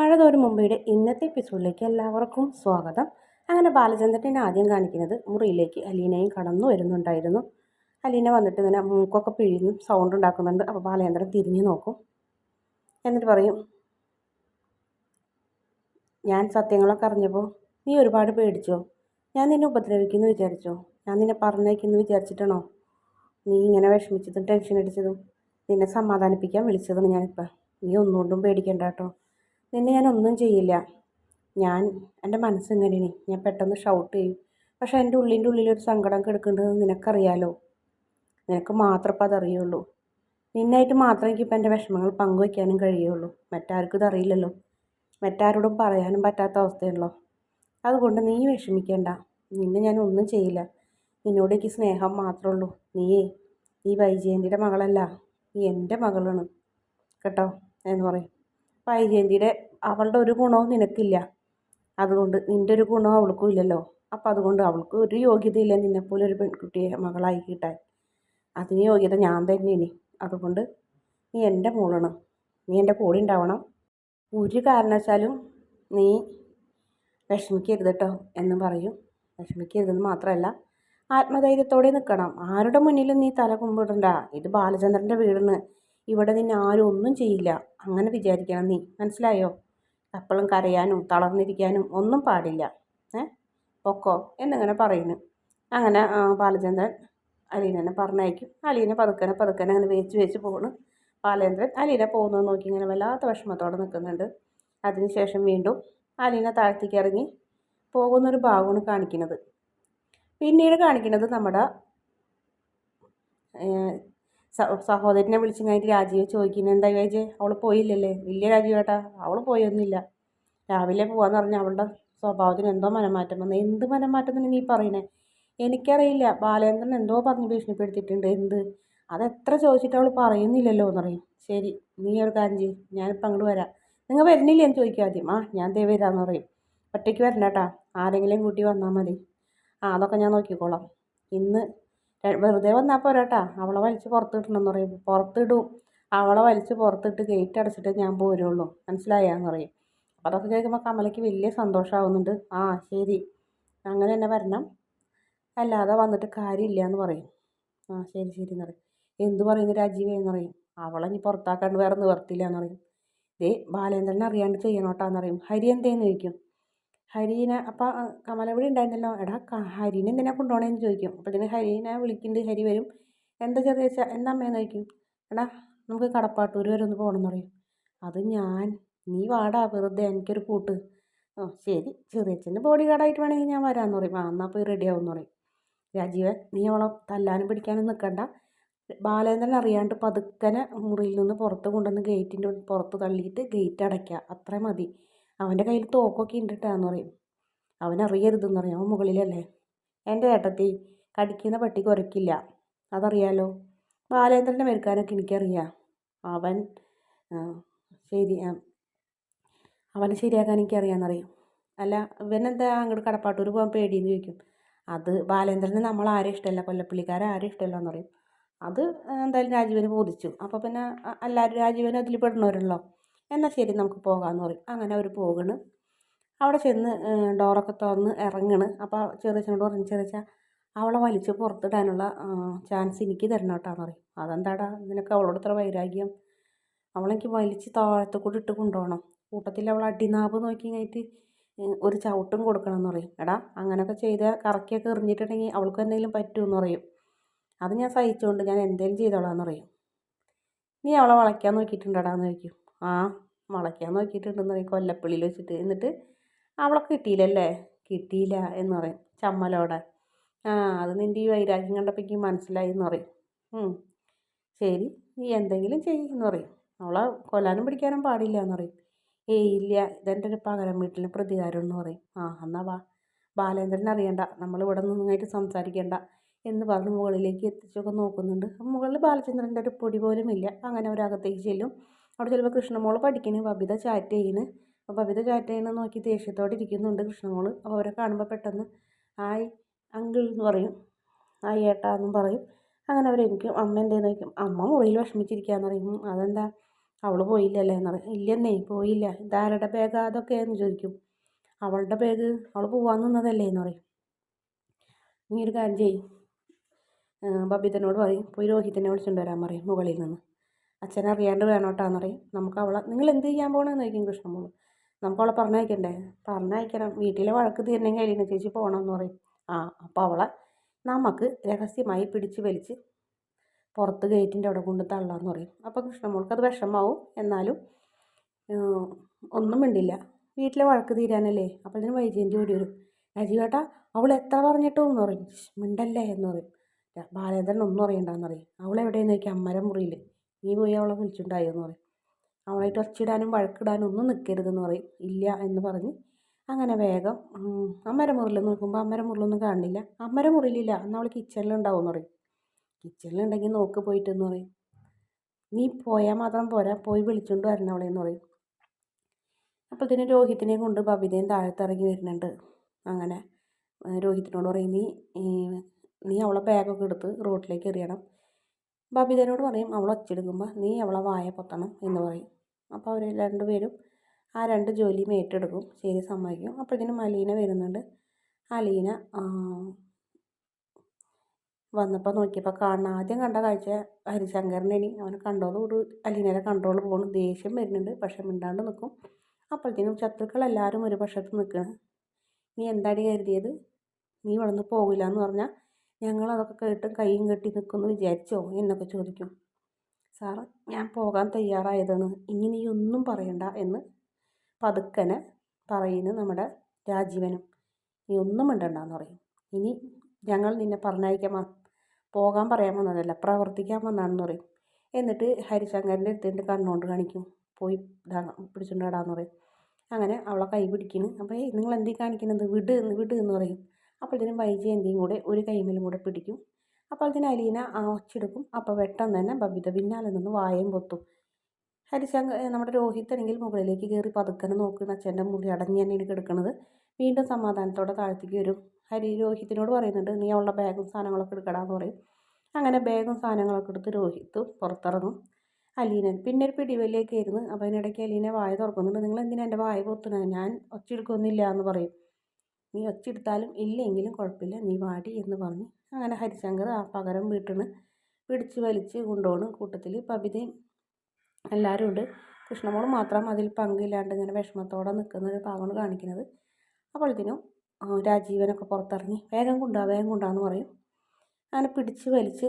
മഴ തോരും മുമ്പയുടെ ഇന്നത്തെ എപ്പിസോഡിലേക്ക് എല്ലാവർക്കും സ്വാഗതം. അങ്ങനെ ബാലചന്ദ്രനെ ആദ്യം കാണിക്കുന്നത് മുറിയിലേക്ക് അലീനയും കടന്നു വരുന്നുണ്ടായിരുന്നു. അലീന വന്നിട്ട് ഇങ്ങനെ മൂക്കൊക്കെ പിഴിഞ്ഞ് സൗണ്ട് ഉണ്ടാക്കുന്നുണ്ട്. അപ്പോൾ ബാലചന്ദ്രൻ തിരിഞ്ഞു നോക്കും. എന്നിട്ട് പറയും ഞാൻ സത്യങ്ങളൊക്കെ അറിഞ്ഞപ്പോൾ നീ ഒരുപാട് പേടിച്ചോ? ഞാൻ നിന്നെ ഉപദ്രവിക്കുന്നു വിചാരിച്ചോ? ഞാൻ നിന്നെ പറഞ്ഞേക്കുന്നു വിചാരിച്ചിട്ടാണോ? നീ ഇങ്ങനെ വിഷമിച്ചതും ടെൻഷൻ അടിച്ചതും നിന്നെ സമാധാനിപ്പിക്കാൻ വിളിച്ചതാണ് ഞാനിപ്പോൾ നീ ഒന്നുകൊണ്ടും പേടിക്കണ്ട കേട്ടോ. നിന്നെ ഞാൻ ഒന്നും ചെയ്യില്ല. ഞാൻ എന്റെ മനസ്സിങ്ങനെയാണ് ഞാൻ പെട്ടെന്ന് ഷൗട്ട് ചെയ്യും. പക്ഷേ എന്റെ ഉള്ളിന്റെ ഉള്ളിലൊരു സങ്കടം കിടക്കേണ്ടത് നിനക്കറിയാലോ? നിനക്ക് മാത്രം ഇപ്പം അതറിയുള്ളൂ. നിന്നായിട്ട് മാത്രം എനിക്കിപ്പോൾ എന്റെ വിഷമങ്ങൾ പങ്കുവയ്ക്കാനും കഴിയുള്ളൂ. മറ്റാർക്കും ഇതറിയില്ലല്ലോ മറ്റാരോടും പറയാനും പറ്റാത്ത അവസ്ഥയുള്ളോ അതുകൊണ്ട് നീ വിഷമിക്കേണ്ട. നിന്നെ ഞാൻ ഒന്നും ചെയ്യില്ല. നിന്നോട് എനിക്ക് സ്നേഹം മാത്രമേ ഉള്ളൂ. നീയേ നീ വൈജയന്തിയുടെ മകളല്ല. നീ എന്റെ മകളാണ്. കേട്ടോ? എന്ന് പറയും. വൈജയന്തിയുടെ അവളുടെ ഒരു ഗുണവും നിനക്കില്ല. അതുകൊണ്ട് നിന്റെ ഒരു ഗുണവും അവൾക്കും ഇല്ലല്ലോ. അപ്പം അതുകൊണ്ട് അവൾക്ക് ഒരു യോഗ്യതയില്ല നിന്നെപ്പോലെ ഒരു പെൺകുട്ടിയെ മകളായി കിട്ടാൻ. അതിന് യോഗ്യത ഞാൻ തന്നെയാണ്. അതുകൊണ്ട് നീ എന്റെ മോളാണ്. നീ എന്റെ കൂടെ ഉണ്ടാവണം. ഒരു കാരണവശാലും നീ വിഷമിക്കരുത് കേട്ടോ എന്ന് പറയും. വിഷമിക്കരുതെന്ന് മാത്രമല്ല ആത്മധൈര്യത്തോടെ നിൽക്കണം. ആരുടെ മുന്നിലും നീ തല കുമ്പിടണ്ട. ഇത് ബാലചന്ദ്രന്റെ വീടെന്ന് ഇവിടെ നിന്നെ ആരും ഒന്നും ചെയ്യില്ല. അങ്ങനെ വിചാരിക്കണം നീ. മനസ്സിലായോ? എപ്പോഴും കരയാനും തളർന്നിരിക്കാനും ഒന്നും പാടില്ല. ഏ? പൊക്കോ? എന്നിങ്ങനെ പറയുന്നു. അങ്ങനെ ബാലചന്ദ്രൻ അലീനനെ പറഞ്ഞയക്കും. അലീന പതുക്കനെ പതുക്കനെ അങ്ങനെ വേച്ച് വേച്ച് പോണ്. ബാലേന്ദ്രൻ അലീന പോകുന്നത് നോക്കി ഇങ്ങനെ വല്ലാത്ത വിഷമത്തോടെ നിൽക്കുന്നുണ്ട് അതിനുശേഷം വീണ്ടും അലീന താഴ്ത്തിക്ക് ഇറങ്ങി പോകുന്നൊരു ഭാഗമാണ് കാണിക്കുന്നത്. പിന്നീട് കാണിക്കുന്നത് നമ്മുടെ സഹോദരനെ വിളിച്ചു കഴിഞ്ഞിട്ട് രാജീവ് ചോദിക്കുന്നത് എന്താ വിജയ് അവൾ പോയില്ലല്ലേ? വലിയ രാജീവേട്ടാ അവൾ പോയൊന്നുമില്ല. രാവിലെ പോവാന്ന് പറഞ്ഞാൽ അവളുടെ സ്വഭാവത്തിന് എന്തോ മനമാറ്റം വന്നു. എന്ത് മനമാറ്റം തന്നെ നീ പറയണേ? എനിക്കറിയില്ല. ബാലേന്ദ്രൻ എന്തോ പറഞ്ഞ് ഭീഷണിപ്പെടുത്തിയിട്ടുണ്ട്. എന്ത്? അതെത്ര ചോദിച്ചിട്ട് അവൾ പറയുന്നില്ലല്ലോ എന്ന് പറയും ശരി നീ ഒരു കാര്യം ചെയ്യും. ഞാനിപ്പോൾ അങ്ങോട്ട് വരാം. നിങ്ങൾ വരുന്നില്ല എന്ന് ചോദിക്കും ആദ്യം. ആ ഞാൻ ദേ വരാമെന്ന് പറയും. ഒറ്റയ്ക്ക് വരണ്ട ആരെങ്കിലും കൂട്ടി വന്നാൽ മതി. ആ അതൊക്കെ ഞാൻ നോക്കിക്കോളാം. ഇന്ന് വെറുതെ വന്നാൽ പോരാട്ടാ. അവളെ വലിച്ച് പുറത്തിടണമെന്ന് പറയും. പുറത്തിടും. അവളെ വലിച്ച് പുറത്തിട്ട് ഗേറ്റ് അടച്ചിട്ട് ഞാൻ പോരുള്ളൂ. മനസ്സിലായാന്ന് പറയും. അപ്പോൾ അതൊക്കെ കേൾക്കുമ്പോൾ കമലയ്ക്ക് വലിയ സന്തോഷമാവുന്നുണ്ട് ആ ശരി. അങ്ങനെ തന്നെ വരണം. അല്ലാതെ വന്നിട്ട് കാര്യമില്ല എന്ന് പറയും. ആ ശരി ശരി എന്ന് പറയും. എന്ത് പറയുന്നു രാജീവേ എന്ന് പറയും. അവളെ ഇനി പുറത്താക്കാണ്ട് വേറെ നിവർത്തില്ല എന്ന് പറയും. ദേ ബാലേന്ദ്രനെ അറിയാണ്ട് ചെയ്യണോട്ടാന്ന് പറയും. ഹരി എന്തേന്ന് ചോദിക്കും? ഹരീനെ അപ്പം കമല ഇവിടെ ഉണ്ടായിരുന്നല്ലോ. എടാ ഹരീനെ എന്തിനാ കൊണ്ടുപോകണേന്ന് ചോദിക്കും. അപ്പോഴത്തേന് ഹരീനെ വിളിക്കുന്നുണ്ട് ഹരി വരും. എന്താ ചെറിയ എന്താ അമ്മയെന്ന് ചോദിക്കും. എടാ നമുക്ക് കടപ്പാട്ടൂർ വരെ ഒന്ന് പോകണമെന്ന് പറയും. അത് ഞാൻ നീ വാടാ വെറുതെ എനിക്കൊരു കൂട്ട്. ഓ ശരി ചെറിയ ചെറിയച്ഛന്റെ ബോഡി ഗാർഡായിട്ട് വേണമെങ്കിൽ ഞാൻ വരാമെന്ന് പറയും. ആ എന്നാൽ പോയി റെഡി ആവുമെന്ന് പറയും. രാജീവൻ നീ അവളെ തല്ലാനും പിടിക്കാനും നിൽക്കണ്ട ബാലേന്ദ്രൻ അറിയാണ്ട് പതുക്കനെ മുറിയിൽ നിന്ന് പുറത്ത് കൊണ്ടുവന്ന് ഗേറ്റിന്റെ പുറത്ത് തള്ളിയിട്ട് ഗേറ്റ് അടയ്ക്കുക അത്ര മതി. അവന്റെ കയ്യിൽ തോക്കൊക്കെ ഉണ്ട് പറയും. അവനറിയരുതെന്ന് പറയും അവൻ മുകളിലല്ലേ? എന്റെ ഏട്ടത്തി കടിക്കുന്ന പട്ടി കുറയ്ക്കില്ല അതറിയാലോ? ബാലേന്ദ്രന്റെ മെരുക്കാനൊക്കെ എനിക്കറിയാം. അവൻ ശരി അവനെ ശരിയാക്കാൻ എനിക്കറിയാമെന്നറിയും അല്ല ഇവനെന്താ അങ്ങോട്ട് കടപ്പാട്ടൂർ പോകാൻ പേടിയെന്ന് ചോദിക്കും. അത് ബാലേന്ദ്രന് നമ്മൾ ആരും ഇഷ്ടമല്ല കൊല്ലപ്പള്ളിക്കാരെ ആരും ഇഷ്ടമല്ല എന്ന് പറയും അത് എന്തായാലും രാജീവന് ബോധിച്ചു. അപ്പോൾ പിന്നെ എല്ലാവരും രാജീവന് അതിൽ പെടുന്നവരുള്ളോ എന്നാൽ ശരി നമുക്ക് പോകാമെന്ന് പറയും. അങ്ങനെ അവർ പോകണ്. അവിടെ ചെന്ന് ഡോറൊക്കെ തുറന്ന് ഇറങ്ങണ്. അപ്പോൾ ചെറിയച്ഛനോട് പറഞ്ഞു ചെറിയച്ച അവളെ വലിച്ച് പുറത്തിടാനുള്ള ചാൻസ് എനിക്ക് തരണം കേട്ടോ എന്ന് പറയും. അതെന്താടാ? നിനക്ക് അവളോട് ഇത്ര വൈരാഗ്യം? അവളെനിക്ക് വലിച്ച് താഴത്തെ കൂടി ഇട്ട് കൊണ്ടുപോകണം. കൂട്ടത്തിൽ അവൾ അടിനാവ് നോക്കി കഴിഞ്ഞിട്ട് ഒരു ചവിട്ടും കൊടുക്കണം എന്ന് പറയും. എടാ അങ്ങനെയൊക്കെ ചെയ്ത് കറക്കിയൊക്കെ എറിഞ്ഞിട്ടുണ്ടെങ്കിൽ അവൾക്ക് എന്തെങ്കിലും പറ്റുമെന്ന് പറയും. അത് ഞാൻ സഹിച്ചുകൊണ്ട് ഞാൻ എന്തെങ്കിലും ചെയ്തോളാന്ന് പറയും. നീ അവളെ വളയ്ക്കാൻ നോക്കിയിട്ടുണ്ടടാന്ന് ചോദിക്കും. ആ മുളയ്ക്കാൻ നോക്കിയിട്ടുണ്ടെന്ന് കൊല്ലപ്പള്ളിയിൽ വെച്ചിട്ട്. എന്നിട്ട് അവളെ കിട്ടിയില്ലല്ലേ? കിട്ടിയില്ല എന്ന് പറയും. ചമ്മലോടെ. ആ അത് നിന്റെ ഈ വൈരാഗ്യം കണ്ടപ്പോൾ എനിക്ക് മനസ്സിലായി എന്ന് പറയും. ശരി നീ എന്തെങ്കിലും ചെയ്യുമെന്ന് പറയും. അവളെ കൊല്ലാനും പിടിക്കാനും പാടില്ല എന്ന് പറയും. ഏയ് ഇല്ല. ഇതെന്റെ ഒരു പകരം വീട്ടിലെ പ്രതികാരം എന്ന് പറയും. ആ എന്നാ വാ. ബാലേന്ദ്രൻ അറിയണ്ട. നമ്മൾ ഇവിടെ നിന്നായിട്ട് സംസാരിക്കേണ്ട എന്ന് പറഞ്ഞ് മുകളിലേക്ക് എത്തിച്ചൊക്കെ നോക്കുന്നുണ്ട്. മുകളിൽ ബാലചന്ദ്രന്റെ ഒരു പൊടി പോലും ഇല്ല. അങ്ങനെ ഒരകത്തേക്ക് ചെല്ലും. അവിടെ ചിലപ്പോൾ കൃഷ്ണമോൾ പഠിക്കണ് ബബിത ചാറ്റ് ചെയ്യുന്നു അപ്പോൾ ബബിത ചാറ്റ് ചെയ്യണ നോക്കി ദേഷ്യത്തോടെ ഇരിക്കുന്നുണ്ട് കൃഷ്ണമോൾ അപ്പോൾ അവരെ കാണുമ്പോൾ പെട്ടെന്ന് ഹായ് അങ്കിൾ എന്ന് പറയും. ഹായ് ഏട്ടാ എന്നും പറയും. അങ്ങനെ അവർ എനിക്ക് അമ്മ എന്തേന്ന്? ചോദിക്കും. അമ്മ മുറിയിൽ വിഷമിച്ചിരിക്കുകയെന്ന് പറയും. അതെന്താ? അവൾ പോയില്ലല്ലേ? എന്ന് പറയും. ഇല്ലെന്നേ പോയില്ല. ഇതാരുടെ ബാഗാ അതൊക്കെയെന്ന് ചോദിക്കും. അവളുടെ ബാഗ് അവൾ പോവാൻ നിന്നതല്ലേ? എന്ന് പറയും. നീ ഒരു കാര്യം ചെയ്യും. ബബിതനോട് പറയും. പോയി രോഹിതനെ വിളിച്ചുകൊണ്ട് വരാൻ പറയും മുകളിൽ നിന്ന്. അച്ഛൻ വേണം വേണോട്ടാന്ന് പറയും നമുക്ക് അവളെ നിങ്ങൾ എന്ത് ചെയ്യാൻ പോകണമെന്ന് ചോദിക്കും കൃഷ്ണമോൾ നമുക്ക് അവളെ പറഞ്ഞയക്കണ്ടേ? പറഞ്ഞയക്കണം. വീട്ടിലെ വഴക്ക് തീരണമെങ്കിൽ അലീന ചേച്ചി പോകണമെന്ന് പറയും. ആ അപ്പോൾ അവളെ നമുക്ക് രഹസ്യമായി പിടിച്ച് വലിച്ച് പുറത്ത് ഗേറ്റിന്റെ അവിടെ കൊണ്ട് തള്ളാന്ന് പറയും. അപ്പോൾ കൃഷ്ണമോൾക്ക് അത് വിഷമാവും. എന്നാലും ഒന്നും മിണ്ടില്ല. വീട്ടിലെ വഴക്ക് തീരാനല്ലേ? അപ്പോൾ ഇതിന് വൈജയന്തി ഓടി വരും. രാജീവേട്ടാ അവൾ എത്ര പറഞ്ഞിട്ടും എന്ന് പറയും. മിണ്ടല്ലേ എന്ന് പറയും. ബാലേന്ദ്രൻ ഒന്നും അറിയണ്ടെന്ന് പറയും. അവളെവിടെയെന്ന് ചോദിക്കും? അമ്മരം മുറിയിൽ നീ പോയി അവളെ വിളിച്ചിട്ടുണ്ടായോ എന്ന് പറയും. അവളായിട്ട് ഒച്ചിടാനും വഴക്കിടാനും ഒന്നും നിൽക്കരുതെന്ന് പറയും. ഇല്ല എന്ന് പറഞ്ഞ് അങ്ങനെ വേഗം അമ്മര മുറിയിൽ നോക്കുമ്പോൾ അമ്മര മുറിലൊന്നും കാണില്ല അമ്മര മുറിയിലില്ല. എന്നാൽ അവൾ കിച്ചണിലുണ്ടാവും എന്ന് പറയും. കിച്ചണിലുണ്ടെങ്കിൽ നോക്ക് പോയിട്ടെന്ന് പറയും. നീ പോയാൽ മാത്രം പോരാ. പോയി വിളിച്ചുകൊണ്ട് വരണം അവളെന്ന് പറയും. അപ്പോഴത്തേനും രോഹിത്തിനെ കൊണ്ട് ബബിതയും താഴത്തിറങ്ങി വരുന്നുണ്ട്. അങ്ങനെ രോഹിത്തിനോട് പറയും നീ നീ അവളെ ബാഗൊക്കെ എടുത്ത് റോട്ടിലേക്ക് എറിയണം. ബബിതനോട് പറയും അവൾ ഒച്ചെടുക്കുമ്പോൾ നീ അവളെ വായ പൊത്തണം എന്ന് പറയും. അപ്പോൾ അവർ രണ്ടുപേരും ആ രണ്ട് ജോലിയും ഏറ്റെടുക്കും ശരി സമ്മതിക്കും. അപ്പോഴത്തേനും അലീന വരുന്നുണ്ട്. അലീന വന്നപ്പോൾ നോക്കിയപ്പോൾ കാണുന്ന ആദ്യം കണ്ട കാഴ്ച ഹരിശങ്കറിനെ അവനെ കണ്ടോടുകൂടി അലീനയുടെ കൺട്രോൾ പോകണം ദേഷ്യം വരുന്നുണ്ട് പക്ഷെ മിണ്ടാണ്ട് നിൽക്കും അപ്പോഴത്തേനും ശത്രുക്കൾ എല്ലാവരും ഒരു പക്ഷത്ത് നിൽക്കുകയാണ് നീ എന്താടി കരുതിയത്? നീ ഇവിടെ നിന്ന് പോകില്ല എന്ന് പറഞ്ഞാൽ ഞങ്ങളതൊക്കെ കേട്ട് കൈയും കെട്ടി നിൽക്കുമെന്ന് വിചാരിച്ചോ? എന്നൊക്കെ ചോദിക്കും. സാറ് ഞാൻ പോകാൻ തയ്യാറായതാണ്. ഇനി നീ ഒന്നും പറയണ്ട എന്ന് പതുക്കനെ പറയുന്നു നമ്മുടെ രാജീവനും. നീ ഒന്നും മിണ്ടണ്ടെന്ന് പറയും. ഇനി ഞങ്ങൾ നിന്നെ പറഞ്ഞയക്കാൻ പോകാൻ പറയാൻ വന്നതല്ല പ്രവർത്തിക്കാൻ വന്നതാണെന്ന് പറയും. എന്നിട്ട് ഹരിശങ്കറിന്റെ അടുത്തിട്ട് കണ്ണുകൊണ്ട് കാണിക്കും. പോയി പിടിച്ചുകൊണ്ട് വിടാമെന്ന് പറയും. അങ്ങനെ അവളെ കൈ പിടിക്കുന്നു. അപ്പോൾ നിങ്ങൾ എന്തി കാണിക്കുന്നത്? വിട് വിട് എന്ന് പറയും. അപ്പോഴത്തേനും വൈജയന്തിയും കൂടെ ഒരു കൈമേലും കൂടെ പിടിക്കും. അപ്പോഴത്തേനും അലീന ആ ഒച്ചെടുക്കും. അപ്പോൾ പെട്ടെന്ന് തന്നെ ബബിത പിന്നാലെ നിന്ന് വായയും പൊത്തും. ഹരിശങ്ക നമ്മുടെ രോഹിത്താണെങ്കിൽ മുകളിലേക്ക് കയറി പതുക്കനെ നോക്കുന്ന അച്ഛന്റെ മുറി അടഞ്ഞ് തന്നെയാണ് കിടക്കുന്നത് വീണ്ടും സമാധാനത്തോടെ താഴത്തേക്ക് വരും. ഹരി രോഹിത്തിനോട് പറയുന്നുണ്ട് നീ അവളുടെ ബാഗും സാധനങ്ങളൊക്കെ എടുക്കടാന്ന് പറയും. അങ്ങനെ ബാഗും സാധനങ്ങളൊക്കെ എടുത്ത് രോഹിത്ത് പുറത്തിറങ്ങും. അലീന പിന്നെ ഒരു പിടിവലിയൊക്കെ ആയിരുന്നു. അപ്പോൾ അതിനിടയ്ക്ക് അലീന വായ തുറക്കുന്നുണ്ട്. നിങ്ങൾ എന്തിനാ എന്റെ വായ പൊത്തുന്നത് ഞാൻ ഒച്ചെടുക്കൊന്നുമില്ല എന്ന് പറയും. നീ ഒച്ചെടുത്താലും ഇല്ലെങ്കിലും കുഴപ്പമില്ല. നീ വാടി എന്ന് പറഞ്ഞ്. അങ്ങനെ ഹരിശങ്കർ ആ പകരം വീട്ടിൽ പിടിച്ച് വലിച്ച് കൊണ്ടുപോകണം കൂട്ടത്തിൽ പബിതയും എല്ലാവരും ഉണ്ട്. കൃഷ്ണമോൾ മാത്രം അതിൽ പങ്കില്ലാണ്ട് ഇങ്ങനെ വിഷമത്തോടെ നിൽക്കുന്ന ഒരു ഭാഗമാണ് കാണിക്കുന്നത്. അപ്പോഴത്തേനും രാജീവനൊക്കെ പുറത്തിറങ്ങി. വേഗം കൊണ്ടുവാ വേഗം കൊണ്ടുവാന്ന് പറയും. അങ്ങനെ പിടിച്ച് വലിച്ച്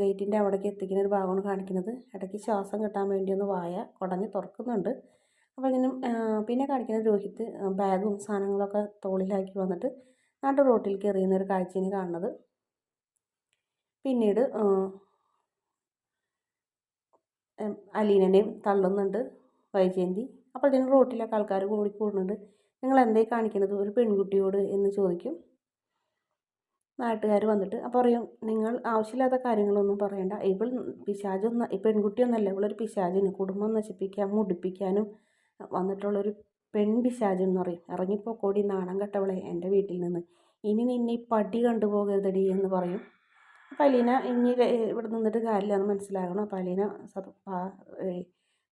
ഗേറ്റിന്റെ അവിടേക്ക് എത്തിക്കുന്ന ഒരു ഭാഗമാണ് കാണിക്കുന്നത്. ഇടയ്ക്ക് ശ്വാസം കിട്ടാൻ വേണ്ടി ഒന്ന് വായ കുടഞ്ഞ് തുറക്കുന്നുണ്ട്. അപ്പോൾ പിന്നെ കാണിക്കുന്നത് രോഹിത് ബാഗും സാധനങ്ങളൊക്കെ തോളിലാക്കി വന്നിട്ട് നാട്ടു റോട്ടിലേക്ക് എറിയുന്ന ഒരു കാഴ്ചയാണ് കാണുന്നത്. പിന്നീട് അലീനനെയും തള്ളുന്നുണ്ട് വൈജയന്തി. അപ്പോഴത്തേനും റോട്ടിലൊക്കെ ആൾക്കാർ കൂടി കൂടുന്നുണ്ട്. നിങ്ങൾ എന്തേ കാണിക്കുന്നത്? ഒരു പെൺകുട്ടിയോട്? എന്ന് ചോദിക്കും. നാട്ടുകാർ വന്നിട്ട് അപ്പോൾ പറയും നിങ്ങൾ ആവശ്യമില്ലാത്ത കാര്യങ്ങളൊന്നും പറയണ്ട. ഇവൾ പിശാചൊന്നും പെൺകുട്ടിയൊന്നല്ല. ഇവളൊരു പിശാചിന്. കുടുംബം നശിപ്പിക്കാൻ മുടിപ്പിക്കാനും വന്നിട്ടുള്ളൊരു പെൺ പിശാച് എന്ന് പറയും ഇറങ്ങിപ്പോക്കോടി നാണം കെട്ടവളെ എന്റെ വീട്ടിൽ നിന്ന്. ഇനി നിന്നെ ഈ പടി കണ്ടുപോകരുതടി എന്ന് പറയും. അപ്പം അലീന ഇനി ഇവിടെ നിന്നിട്ട് കാര്യമില്ലെന്ന് മനസ്സിലാകണം. അപ്പം അലീന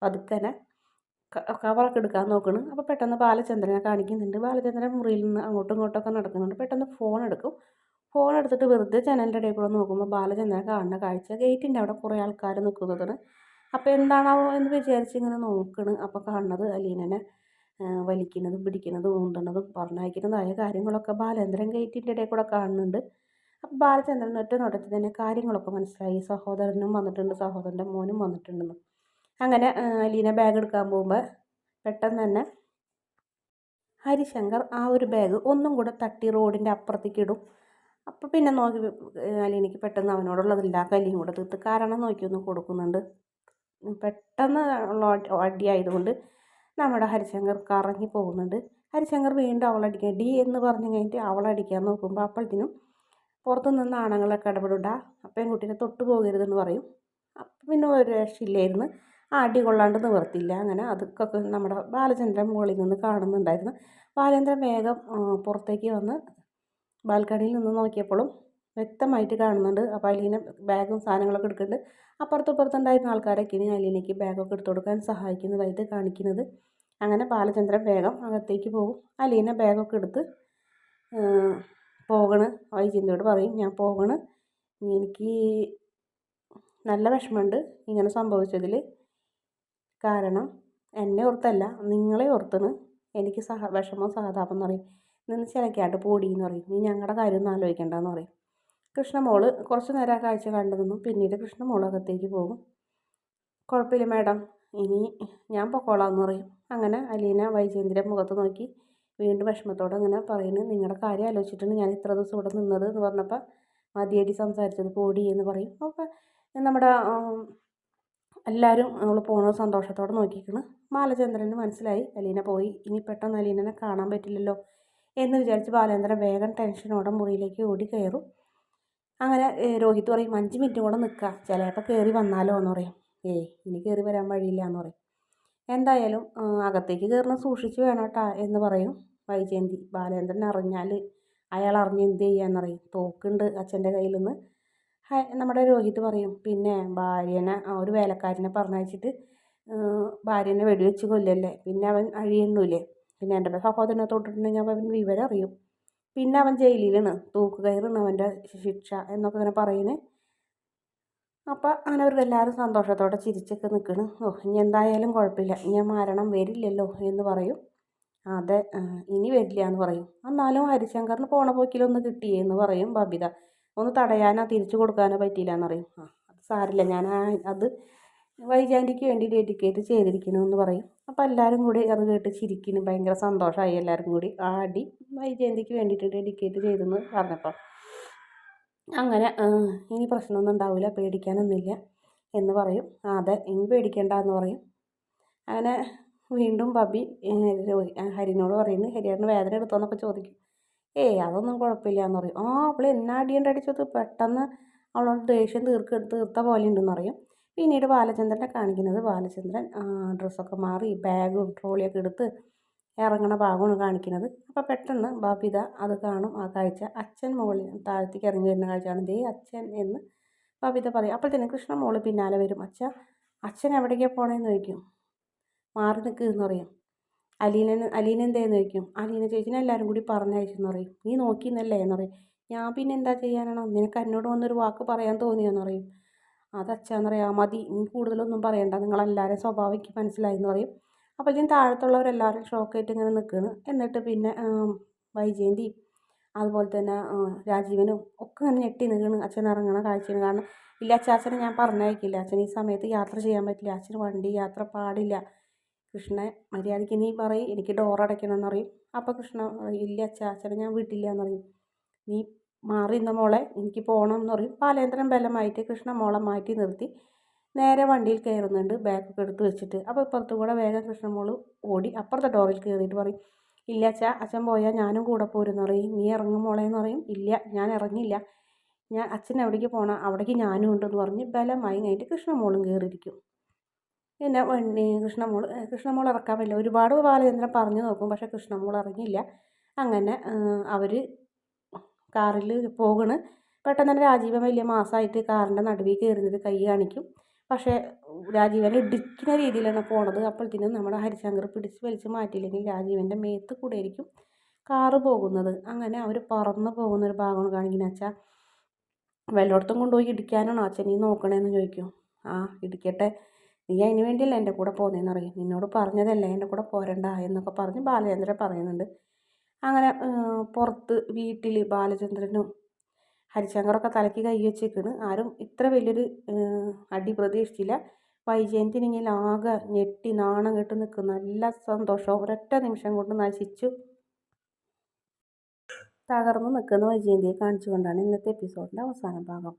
പതുക്കനെ കവറൊക്കെ എടുക്കാൻ നോക്കണം. അപ്പോൾ പെട്ടെന്ന് ബാലചന്ദ്രനെ കാണിക്കുന്നുണ്ട്. ബാലചന്ദ്രൻ മുറിയിൽ നിന്ന് അങ്ങോട്ടും ഇങ്ങോട്ടൊക്കെ നടക്കുന്നുണ്ട്. പെട്ടെന്ന് ഫോൺ എടുക്കും. ഫോൺ എടുത്തിട്ട് വെറുതെ ജനലിന്റെ ഇടയിൽ കൂടെ നോക്കുമ്പോൾ ബാലചന്ദ്രനെ കാണുന്ന കാഴ്ച. ഗേറ്റിന്റെ അവിടെ കുറേ ആൾക്കാർ നിൽക്കുന്നതാണ് അപ്പോൾ എന്താണാവോ എന്ന് വിചാരിച്ച് ഇങ്ങനെ നോക്കണം. അപ്പോൾ കാണുന്നത് അലീനനെ വലിക്കുന്നതും പിടിക്കുന്നതും ഊന്തണതും പറഞ്ഞയക്കുന്നതായ കാര്യങ്ങളൊക്കെ ബാലേന്ദ്രൻ ഗേറ്റിന്റെ ഇടയിൽ കൂടെ കാണുന്നുണ്ട്. അപ്പോൾ ബാലചന്ദ്രൻ ഒറ്റ നോട്ടത്തിൽ തന്നെ കാര്യങ്ങളൊക്കെ മനസ്സിലായി. സഹോദരനും വന്നിട്ടുണ്ട് സഹോദരന്റെ മോനും വന്നിട്ടുണ്ടെന്ന്. അങ്ങനെ അലീന ബാഗ് എടുക്കാൻ പോകുമ്പോൾ പെട്ടെന്ന് തന്നെ ഹരിശങ്കർ ആ ഒരു ബാഗ് ഒന്നും കൂടെ തട്ടി റോഡിന്റെ അപ്പുറത്തേക്ക് ഇടും. അപ്പോൾ പിന്നെ നോക്കി അലീനയ്ക്ക് പെട്ടെന്ന് അവനോടുള്ളതെല്ലാം കലിയും കൂടെ തീർത്ത് കാരണം നോക്കി ഒന്ന് കൊടുക്കുന്നുണ്ട്. പെട്ടെന്ന് ഉള്ള അടിയായതുകൊണ്ട് നമ്മുടെ ഹരിശങ്കർ കറങ്ങി പോകുന്നുണ്ട്. ഹരിശങ്കർ വീണ്ടും അവളടിക്കാൻ ഡി എന്ന് പറഞ്ഞു കഴിഞ്ഞിട്ട് അവളടിക്കാൻ നോക്കുമ്പോൾ അപ്പോഴത്തേനും പുറത്തു നിന്ന് ആണുങ്ങളൊക്കെ ഇടപെടുക പെൺകുട്ടീനെ തൊട്ട് പോകരുതെന്ന് പറയും. അപ്പം പിന്നെ ഒരു രക്ഷയില്ലായിരുന്നു. ആ അടി കൊള്ളാണ്ട് നിവർത്തില്ല അങ്ങനെ അതൊക്കെ നമ്മുടെ ബാലചന്ദ്രൻ മുകളിൽ നിന്ന് കാണുന്നുണ്ടായിരുന്നു. ബാലചന്ദ്രൻ വേഗം പുറത്തേക്ക് വന്ന് ബാൽക്കണിയിൽ നിന്ന് നോക്കിയപ്പോഴും വ്യക്തമായിട്ട് കാണുന്നുണ്ട്. അപ്പോൾ അലീന ബാഗും സാധനങ്ങളൊക്കെ എടുക്കുന്നുണ്ട്. അപ്പുറത്തും ഇപ്പുറത്തുണ്ടായിരുന്ന ആൾക്കാരൊക്കെ ഇനി അലീനയ്ക്ക് ബാഗൊക്കെ എടുത്തു കൊടുക്കാൻ സഹായിക്കുന്നതായിട്ട് കാണിക്കുന്നത്. അങ്ങനെ ബാലചന്ദ്രൻ വേഗം അകത്തേക്ക് പോകും. അലീന ബാഗൊക്കെ എടുത്ത് പോകണ്. വൈചിന്തയോട് പറയും ഞാൻ പോകണ്. എനിക്ക് നല്ല വിഷമമുണ്ട്. ഇങ്ങനെ സംഭവിച്ചതിൽ കാരണം എന്നെ ഓർത്തല്ല നിങ്ങളെ ഓർത്തുന്ന് എനിക്ക് സഹ വിഷമം സഹതാപം എന്ന് പറയും. നിന്ന് ചിലക്കാണ്ട് പോടിയെന്ന് പറയും. നീ ഞങ്ങളുടെ കാര്യം ഒന്നും ആലോചിക്കണ്ടെന്ന് പറയും. കൃഷ്ണമോൾ കുറച്ച് നേരം ആ കാഴ്ച കണ്ടു നിന്നു. പിന്നീട് കൃഷ്ണമോൾ അകത്തേക്ക് പോകും. കുഴപ്പമില്ല മാഡം. ഇനി ഞാൻ പൊക്കോളാം എന്ന് പറയും. അങ്ങനെ അലീന വൈജയന്തിന്റെ മുഖത്ത് നോക്കി വീണ്ടും വിഷമത്തോടെ അങ്ങനെ പറയുന്നു. നിങ്ങളുടെ കാര്യം ആലോചിച്ചിട്ടാണ് ഞാൻ ഇത്ര ദിവസം ഇവിടെ നിന്നത് എന്ന് പറഞ്ഞപ്പോൾ മതിയായിട്ട് സംസാരിച്ചത് പോടി എന്ന് പറയും. അപ്പോൾ നമ്മുടെ എല്ലാവരും അവൾ പോണ സന്തോഷത്തോടെ നോക്കിയിരിക്കുന്നു ബാലചന്ദ്രന് മനസ്സിലായി. അലീന പോയി. ഇനി പെട്ടെന്ന് അലീനനെ കാണാൻ പറ്റില്ലല്ലോ എന്ന് വിചാരിച്ച് ബാലചന്ദ്രൻ വേഗം ടെൻഷനോടെ മുറിയിലേക്ക് ഓടി കയറും. അങ്ങനെ രോഹിത് പറയും അഞ്ച് മിനിറ്റ് കൂടെ നിൽക്കുക ചിലപ്പോൾ കയറി വന്നാലോ എന്ന് പറയും. ഏയ് ഇനി കയറി വരാൻ വഴിയില്ല എന്ന് പറയും. എന്തായാലും അകത്തേക്ക് കയറുന്ന സൂക്ഷിച്ച് വേണം കേട്ടാ എന്ന് പറയും വൈജയന്തി. ബാലേന്ദ്രൻ അറിഞ്ഞാൽ അയാൾ അറിഞ്ഞ് എന്ത് ചെയ്യാന്നറിയും തോക്കുണ്ട് അച്ഛന്റെ കയ്യിൽ നിന്ന്. നമ്മുടെ രോഹിത് പറയും. പിന്നെ ഭാര്യനെ ഒരു വേലക്കാരനെ പറഞ്ഞയച്ചിട്ട് ഭാര്യനെ വെടിവെച്ച് കൊല്ലല്ലേ? പിന്നെ അവൻ അഴിയണ്ണൂലേ പിന്നെ എന്റെ സഹോദരനെ തൊട്ടിട്ടുണ്ടെങ്കിൽ അവൻ വിവരം അറിയും പിന്നെ അവൻ ജയിലിലാണ്. തൂക്കുകയറുന്ന അവന്റെ ശിക്ഷ എന്നൊക്കെ ഇങ്ങനെ പറയുന്നത് അപ്പോൾ അങ്ങനെ അവർക്ക് എല്ലാവരും സന്തോഷത്തോടെ ചിരിച്ചൊക്കെ നിൽക്കണം. ഓ ഇനി എന്തായാലും കുഴപ്പമില്ല. ഇനി മരണം വരില്ലല്ലോ എന്ന് പറയും. അതെ ഇനി വരില്ല എന്ന് പറയും. എന്നാലും ഹരിശങ്കറിന് പോണ പോക്കിലൊന്ന് കിട്ടിയേ എന്ന് പറയും ബബിത. ഒന്ന് തടയാനോ തിരിച്ചു കൊടുക്കാനോ പറ്റിയില്ല എന്നറിയും ആ അത് സാരില്ല ഞാൻ അത് വൈജാന്റിക്ക് വേണ്ടി ഡെഡിക്കേറ്റ് ചെയ്തിരിക്കണമെന്ന് പറയും. അപ്പോൾ എല്ലാവരും കൂടി അത് കേട്ട് ചിരിക്കുന്നു ഭയങ്കര സന്തോഷമായി എല്ലാവരും കൂടി. ആടി വൈജയന്തിക്ക് വേണ്ടിയിട്ട് ഡെഡിക്കേറ്റ് ചെയ്തെന്ന് പറഞ്ഞപ്പോൾ അങ്ങനെ ഇനി പ്രശ്നമൊന്നും ഉണ്ടാവില്ല പേടിക്കാനൊന്നുമില്ല എന്ന് പറയും. അതെ ഇനി പേടിക്കേണ്ട എന്ന് പറയും. അങ്ങനെ വീണ്ടും ബബി ഹരിനോട് പറയുന്നു ഹരിയാണ് വേദന എടുത്തോന്നൊക്കെ ചോദിക്കും. ഏയ് അതൊന്നും കുഴപ്പമില്ല എന്ന് പറയും. ആ അവൾ എന്നാ പെട്ടെന്ന് അവളോട് ദേഷ്യം തീർക്ക തീർത്ത പോലെ ഉണ്ടെന്ന് പറയും. പിന്നീട് ബാലചന്ദ്രനെ കാണിക്കുന്നത്. ബാലചന്ദ്രൻ ഡ്രസ്സൊക്കെ മാറി ബാഗും ട്രോളിയൊക്കെ എടുത്ത് ഇറങ്ങണ ഭാഗമാണ് കാണിക്കുന്നത്. അപ്പോൾ പെട്ടെന്ന് ബബിത അത് കാണും ആ കാഴ്ച. അച്ഛൻ മുകളിൽ താഴത്തേക്ക് ഇറങ്ങി വരുന്ന കാഴ്ചയാണ്. ദേ അച്ഛൻ എന്ന് ബബിത പറയും. അപ്പോൾ തന്നെ കൃഷ്ണ മോൾ പിന്നാലെ വരും. അച്ഛ അച്ഛൻ എവിടേക്കാണ് പോണേന്ന് ചോദിക്കും. മാറി നിൽക്കുക എന്ന് പറയും. അലീന അലീന എന്തേന്ന് ചോദിക്കും? അലീന ചേച്ചിനെ എല്ലാവരും കൂടി പറഞ്ഞയച്ചെന്ന് പറയും. നീ നോക്കിയെന്നല്ലേ എന്ന് പറയും. ഞാൻ പിന്നെ എന്താ ചെയ്യാനാണോ? നിനക്ക് എന്നോട് വന്നൊരു വാക്ക് പറയാൻ തോന്നിയെന്ന് പറയും. അതച്ഛാന്ന് പറയാം മതി ഇനി കൂടുതലൊന്നും പറയണ്ട. നിങ്ങളെല്ലാവരും സ്വഭാവം എനിക്ക് മനസ്സിലായി എന്ന് പറയും. അപ്പോൾ ഇതിന് താഴത്തുള്ളവരെല്ലാവരും ഷോക്കായിട്ട് ഇങ്ങനെ നിൽക്കുകയാണ് എന്നിട്ട് പിന്നെ വൈജയന്തി അതുപോലെ തന്നെ രാജീവനും ഒക്കെ ഇങ്ങനെ ഞെട്ടി നിൽക്കുകയാണ് അച്ഛൻ ഇറങ്ങണ കാഴ്ചയാണ്. കാരണം ഇല്ല അച്ഛനെ ഞാൻ പറഞ്ഞയക്കില്ല. അച്ഛൻ ഈ സമയത്ത് യാത്ര ചെയ്യാൻ പറ്റില്ല. അച്ഛന് വണ്ടി യാത്ര പാടില്ല. കൃഷ്ണൻ മര്യാദയ്ക്ക് നീ പറയും എനിക്ക് ഡോർ അടയ്ക്കണം എന്ന് പറയും. അപ്പോൾ കൃഷ്ണ ഇല്ല അച്ഛാ അച്ഛനെ ഞാൻ വിട്ടില്ല എന്ന് പറയും. നീ മാറി നിന്ന മോളെ എനിക്ക് പോകണം എന്ന് പറയും. ബാലേന്ദ്രൻ ബലമായിട്ട് കൃഷ്ണ മോളെ മാറ്റി നിർത്തി. നേരെ വണ്ടിയിൽ കയറുന്നുണ്ട് ബാഗൊക്കെ എടുത്ത് വെച്ചിട്ട്. അപ്പോൾ ഇപ്പുറത്തു കൂടെ വേഗം കൃഷ്ണമോൾ ഓടി അപ്പുറത്തെ ഡോറിൽ കയറിയിട്ട് പറയും ഇല്ല അച്ഛ അച്ഛൻ പോയാൽ ഞാനും കൂടെ പോരുമെന്ന് പറയും. നീ ഇറങ്ങും മോളെ എന്ന് പറയും. ഇല്ല ഞാൻ ഇറങ്ങില്ല. ഞാൻ അച്ഛൻ എവിടേക്ക് പോകണം അവിടേക്ക് ഞാനും ഉണ്ടെന്ന് പറഞ്ഞ് ബലമായി കഴിഞ്ഞിട്ട് കൃഷ്ണമോളും കയറിയിരിക്കും പിന്നെ വണ്ടി കൃഷ്ണമോൾ കൃഷ്ണമോൾ ഇറക്കാൻ പറ്റില്ല. ഒരുപാട് ബാലചന്ദ്രൻ പറഞ്ഞു നോക്കും പക്ഷേ കൃഷ്ണമോൾ ഇറങ്ങിയില്ല. അങ്ങനെ അവർ കാറിൽ പോകണ്. പെട്ടെന്ന് തന്നെ രാജീവൻ വലിയ മാസമായിട്ട് കാറിന്റെ നടുവിൽ കയറുന്നത് കൈ കാണിക്കും. പക്ഷേ രാജീവൻ ഇടിക്കുന്ന രീതിയിലാണ് പോണത്. അപ്പോഴത്തേനും നമ്മുടെ ഹരിശങ്കർ പിടിച്ച് വലിച്ച് മാറ്റിയില്ലെങ്കിൽ രാജീവന്റെ മേത്ത് കൂടെ ആയിരിക്കും കാറ് പോകുന്നത്. അങ്ങനെ അവർ പറന്ന് പോകുന്ന ഒരു ഭാഗമാണ് കാണിക്കുന്നത്. അച്ഛാ വല്ലയിടത്തും കൊണ്ടുപോയി ഇടിക്കാനാണോ അച്ഛൻ നീ നോക്കണേന്ന് ചോദിക്കും. ആ ഇടിക്കട്ടെ. നീ അതിന് വേണ്ടിയല്ല എന്റെ കൂടെ പോകുന്നതെന്ന് അറിയും നിന്നോട് പറഞ്ഞതല്ലേ എന്റെ കൂടെ പോരണ്ട എന്നൊക്കെ പറഞ്ഞ് ബാലചന്ദ്രൻ പറയുന്നുണ്ട്. അങ്ങനെ പുറത്ത് വീട്ടിൽ ബാലചന്ദ്രനും ഹരിശങ്കറൊക്കെ തലയ്ക്ക് കൈ വെച്ചേക്കാണ്. ആരും ഇത്ര വലിയൊരു അടി പ്രതീക്ഷിച്ചില്ല. വൈജയന്തിനെങ്കിൽ ആകെ ഞെട്ടി നാണം കെട്ട് നിൽക്കുന്ന നല്ല സന്തോഷം. ഒരൊറ്റ നിമിഷം കൊണ്ട് നശിച്ചു. തകർന്നു നിൽക്കുന്ന വൈജയന്തിയെ കാണിച്ചുകൊണ്ടാണ് ഇന്നത്തെ എപ്പിസോഡിന്റെ അവസാന ഭാഗം.